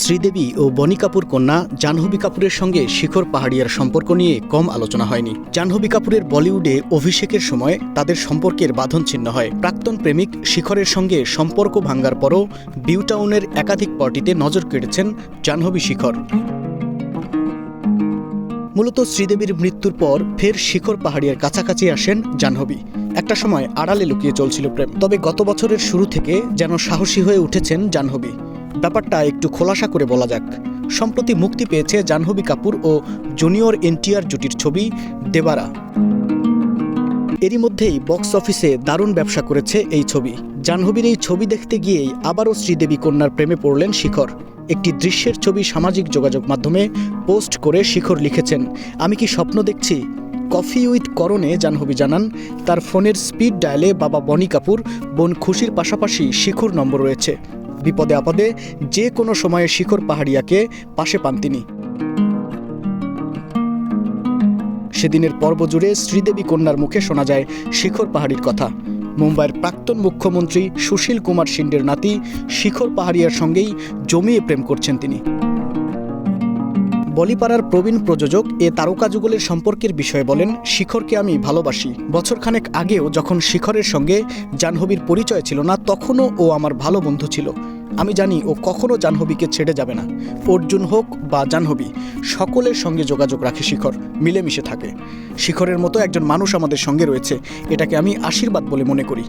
শ্রীদেবী ও বনি কাপুর কন্যা জাহ্নবী কাপুরের সঙ্গে শিখর পাহাড়িয়ার সম্পর্ক নিয়ে কম আলোচনা হয়নি। জাহ্নবী কাপুরের বলিউডে অভিষেকের সময় তাদের সম্পর্কের বাঁধন ছিন্ন হয়। প্রাক্তন প্রেমিক শিখরের সঙ্গে সম্পর্ক ভাঙ্গার পরও বিউটাউনের একাধিক পার্টিতে নজর কেড়েছেন জাহ্নবী শিখর। মূলত শ্রীদেবীর মৃত্যুর পর ফের শিখর পাহাড়িয়ার কাছাকাছি আসেন জাহ্নবী। একটা সময় আড়ালে লুকিয়ে চলছিল প্রেম। তবে গত বছরের শুরু থেকে যেন সাহসী হয়ে উঠেছেন জাহ্নবী। ব্যাপারটা একটু খোলাসা করে বলা যাক। সম্প্রতি মুক্তি পেয়েছে জাহ্নবী কাপুর ও জুনিয়র এনটিআর জুটির ছবি দেবারা। এরই মধ্যেই বক্স অফিসে দারুণ ব্যবসা করেছে এই ছবি। জাহ্নবীর এই ছবি দেখতে গিয়েই আবারও শ্রীদেবী কন্যার প্রেমে পড়লেন শিখর। একটি দৃশ্যের ছবি সামাজিক যোগাযোগ মাধ্যমে পোস্ট করে শিখর লিখেছেন, আমি কি স্বপ্ন দেখছি? কফি উইথ করণে, জাহ্নবী জানান। তার ফোনের স্পিড ডায়ালে বাবা বনি কাপুর, বোন খুশির পাশাপাশি শিখর নম্বর রয়েছে। বিপদে আপদে যে কোনো সময়ে শিখর পাহাড়িয়াকে পাশে পান তিনি। সেদিনের পর্ব জুড়ে শ্রীদেবী কন্যার মুখে শোনা যায় শিখর পাহাড়ির কথা। মুম্বাইয়ের প্রাক্তন মুখ্যমন্ত্রী সুশীল কুমার শিন্ডের নাতি শিখর পাহাড়িয়ার সঙ্গেই জমিয়ে প্রেম করছেন তিনি। বলিপাড়ার প্রবীণ প্রযোজক এ তারকা যুগলের সম্পর্কের বিষয়ে বলেন, শিখরকে আমি ভালোবাসি। বছরখানেক আগেও যখন শিখরের সঙ্গে জাহ্নবীর পরিচয় ছিল না, তখনও ও আমার ভালো বন্ধু ছিল। আমি জানি ও কখনো জাহ্নবীকে ছেড়ে যাবে না। অর্জুন হোক বা জাহ্নবী, সকলের সঙ্গে যোগাযোগ রাখে শিখর, মিলেমিশে থাকে। শিখরের মতো একজন মানুষ আমাদের সঙ্গে রয়েছে, এটাকে আমি আশীর্বাদ বলে মনে করি।